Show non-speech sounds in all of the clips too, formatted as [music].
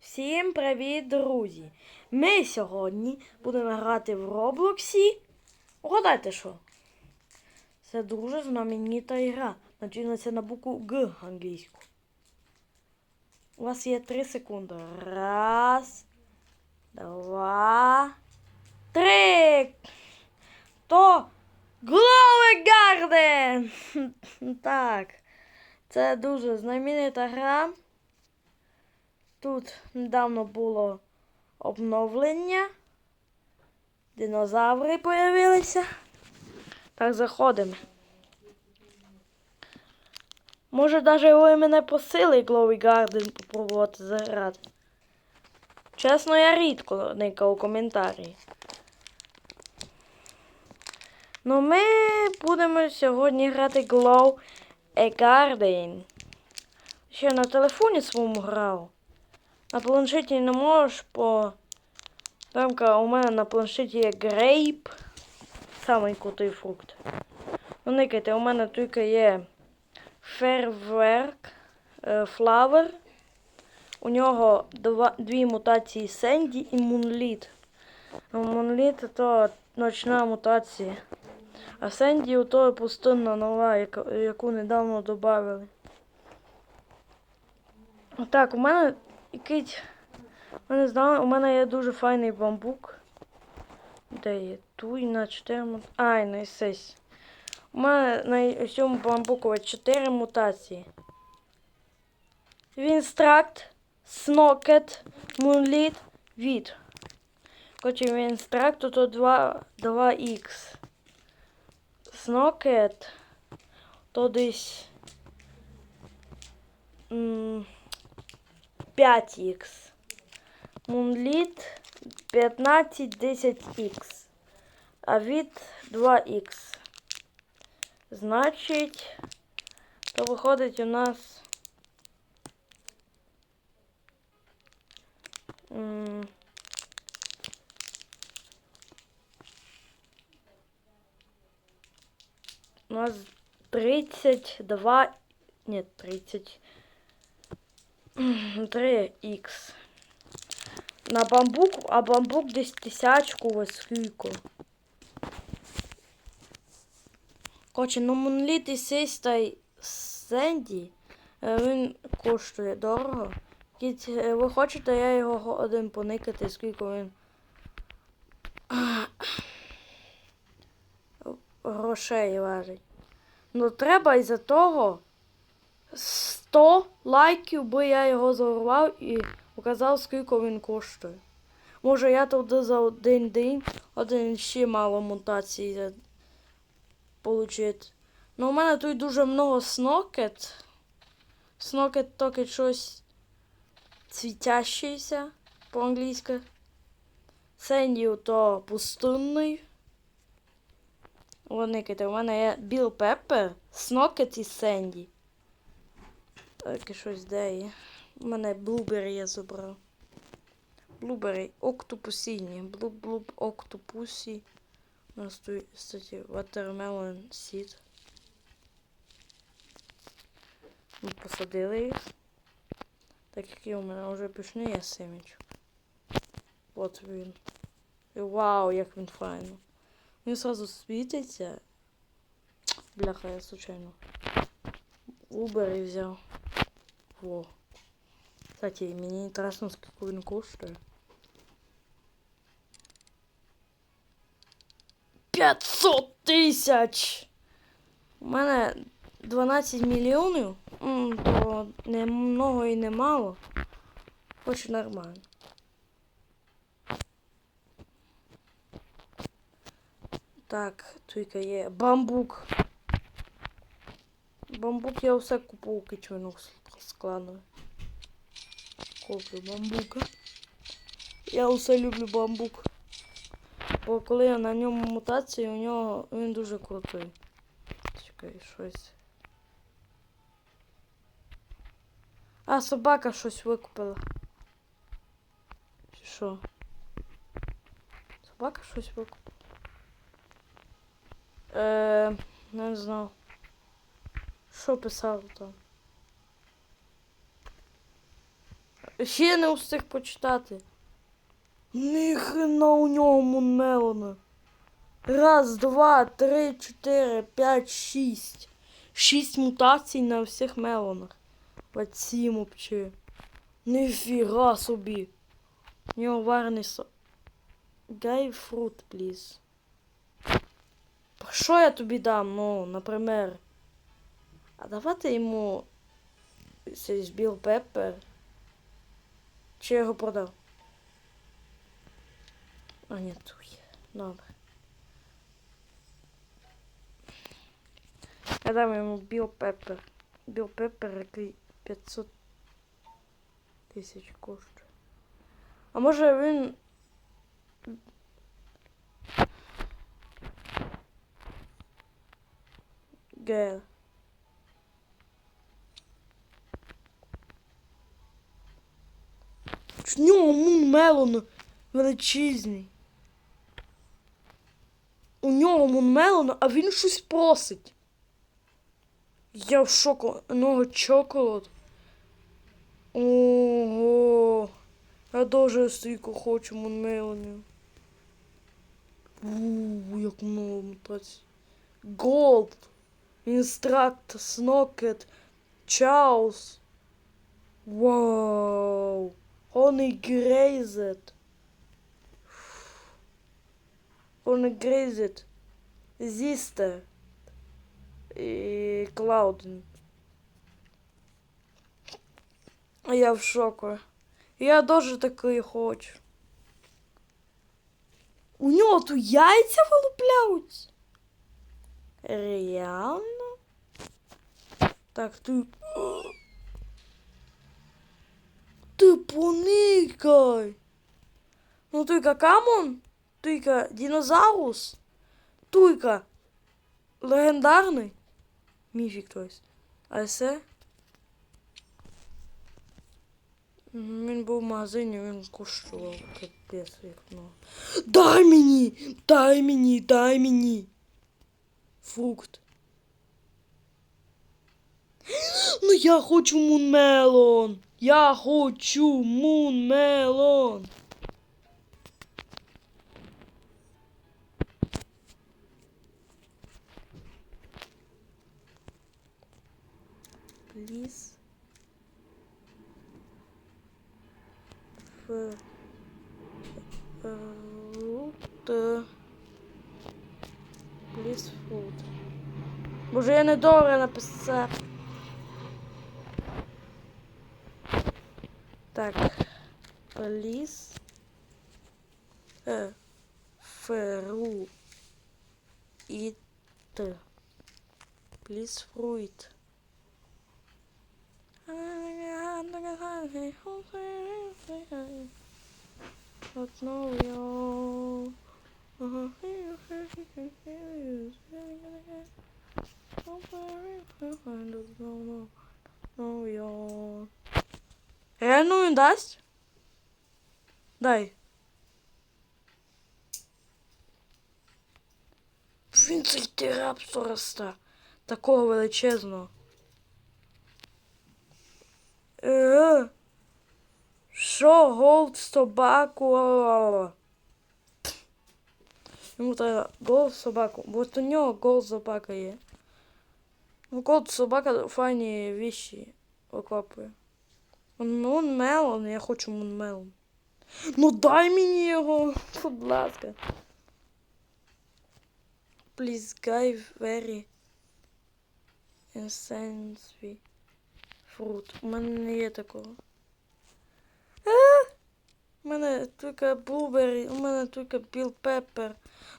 Всім привіт, друзі! Ми сьогодні будемо грати в Роблоксі. Угадайте що? Це дуже знаменита гра. Починається на букву Г англійську. У вас є 3 секунди. Раз, два, три. То Glowing Garden! [laughs] Так. Це дуже знаменита гра. Тут недавно було обновлення. Динозаври появилися. Так, заходимо. Може, навіть ви мене просили Glowy Garden попробувати заграти. Чесно, я рідко никав коментарі. Ну, ми будемо сьогодні грати Glow Garden. Ще на телефоні своєму грав. На планшеті не можеш, бо там у мене на планшеті є грейп. Самий крутий фрукт. Ну, никайте, у мене тільки є фейерверк, е, флавер. У нього два, дві мутації Сенді і Мунліт. Мунліт то ночна мутація. А Сенді то пустинна нова, яку недавно додали. Так, у мене якийсь. Ви не знали, у мене є дуже файний бамбук. Де є? Туй на 4 мут... Ай, на сесь. У мене на цьому бамбуку 4 мутації. Вінстракт, Снокет, Мунліт, Від. Короче, Вінстракт то 2, 2х. Снокет то десь. 5х. Мунліт 15 10х. А від 2х. Значить, то виходить у нас. У нас 32. Нет, 30. 3х. На бамбук, а бамбук десь тисячку ось скільки. Коротше, ну моноліт і систай Сенді, е, він коштує дорого. Кіць, е, ви хочете, я його один поникати, скільки він грошей важить. Ну треба із-за того 100 лайків, би я його зарвав і показав, скільки він коштує. Може я туди за один день один ще мало мутацій получити. Ну, у мене тут дуже много снокет. Снокет тільки щось світящийся по-англійськи. Сенді то пустинний. Вони ките, у мене є Біл Пеппер, Снокет і Сенді. Так, і щось де є. У мене блубері я забрав. Блубері, октопусійні. Блуб блуб октопусі. У нас тут, кстати, watermelon seed. Ми посадили їх. Так як і у мене вже пішли є семечок. От він. І вау, як він файно. Він сразу світиться. Бляха, я случайно. Убери взяв. Во. Кстати, мені інтересно, скільки він коштує. 500 тисяч! У мене 12 мільйонів. То не много і не мало. Хоч нормально. Так, тільки є бамбук. Бамбук я все купив кичину складно. Куплю бамбука. Я усе люблю бамбук. Бо коли я на ньому мутації, у нього він дуже крутий. Чекай, щось. А, собака щось викупила. Чи що? Собака щось викупила. Е, не знаю. Що писав там? Ще не встиг почитати. Ніхрена у нього Мунмелона. Раз, два, три, чотири, п'ять, шість. Шість мутацій на всіх мелонах. П'ять сім вообще. Ніфіга собі. У нього варений со. Гайфрут, пліз. Що я тобі дам? Ну, наприклад. А давати йому цей біл пеппер. Чи я його продав? А, ні, туй. Добре. Я дам йому біл пеппер. Біл пеппер, який 500 тисяч коштує. А може він. Гел. В нього мун мелон величезний. У нього мун мелон, а він щось просить. Я в шоку. У чоколад. Ого. Я дуже стільки хочу мунмелонів. Ууу, як много мутацій. Голд. Інстракт, Снокет, Чаус. Вау. Honey Grazed. Honey Grazed. Зістер. І Клауден. Я в шоку. Я дуже такий хочу. У нього тут яйця вилупляються. Реально? Так, ти. Поникай. Ну тільки камон, тільки динозаврус, тільки легендарний. Міфік тось. А це? Він був в магазині, він коштував капець як много. Дай мені! Дай мені, дай мені! Фрукт. Ну я хочу мунмелон! Я хочу мунмелон! Please. Fruit. Please fruit. Боже, я недобре написав. Так. Please. Е. Фру. It. Please fruit. But no, yo. No, yo. Реально він дасть? Дай. Він цей терапсораста. Такого величезного. Е. Що голд собаку? Йому треба голд собаку. Бо от у нього голд собака є. Ну, голд собака файні віші окопує. Мун мелон, я хочу мун мелон. Ну дай мені його, будь ласка. Please guy very insensitive fruit. У мене не є такого. А! У мене тільки блубері, у мене тільки піл пеппер.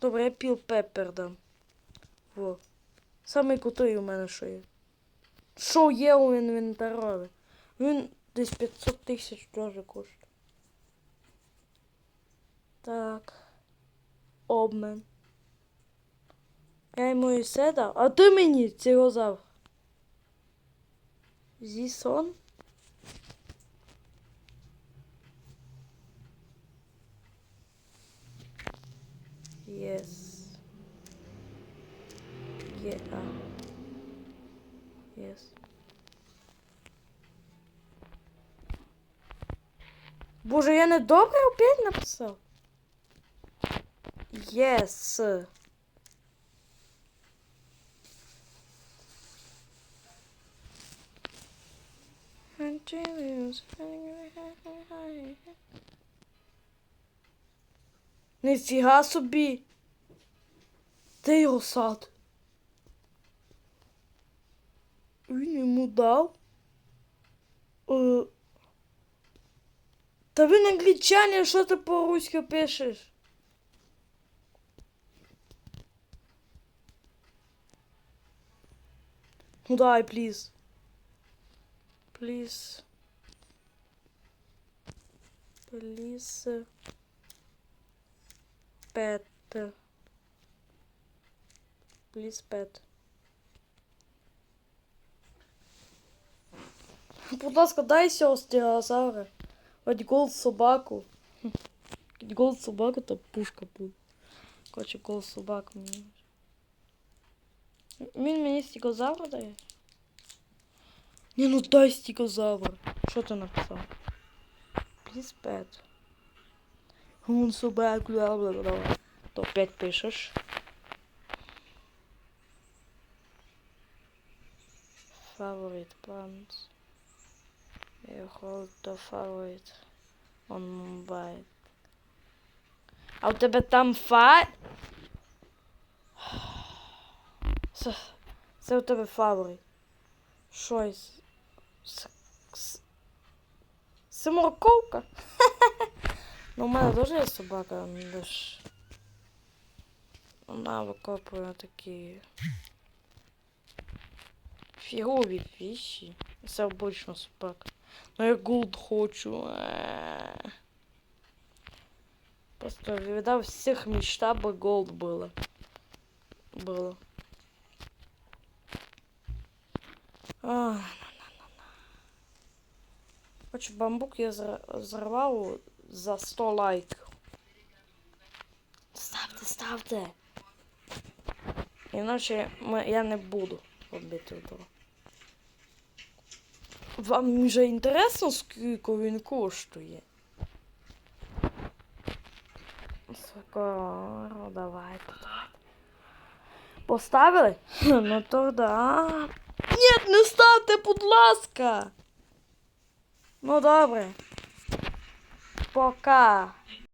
Добре, я піл пеппер дам. Во. Самий крутий у мене що є. Що є у інвентарі? Він десь 500 тисяч теж коштує. Так. Обмен. Я йому і все дав. А ти мені цього зав. Зісон? Yes. Yeah. Yes. Боже, я не добре опять написав. Єс. Ніфіга собі. Де його сад? Він йому дав. Е, Та він англічанин, що ти по-руськи пишеш? Ну дай, пліз. Пліз. Пліз. Пет. Пліз пет. Будь ласка, дай сього стегозавра. Хоть голд собаку. Хоть голд собаку, то пушка буде. Короче, голд собаку мені. Він мені стегозавра дає? Ні, ну дай стегозавр. Що ти написав? Please pet. Он собаку, бла бла бла. То опять пишеш. Favorite plants. The favorite on mobile. А у тебе там фа... Це, у тебе фаворит. Щось. Це морковка? Ну, у мене теж є собака, ж... Вона викопує такі... Фігові віші. Це обична собака. Ну я голд хочу. Е. Просто видав всіх мечта би голд було. Було. А, Хоч бамбук я зірвав за 100 лайків. Ставте, ставте. Іначе я не буду робити того. Вам вже інтересно, скільки він коштує? Скоро, давайте, давайте. Поставили? [laughs] Ну то да. Ні, не ставте, будь ласка. Ну добре. Пока.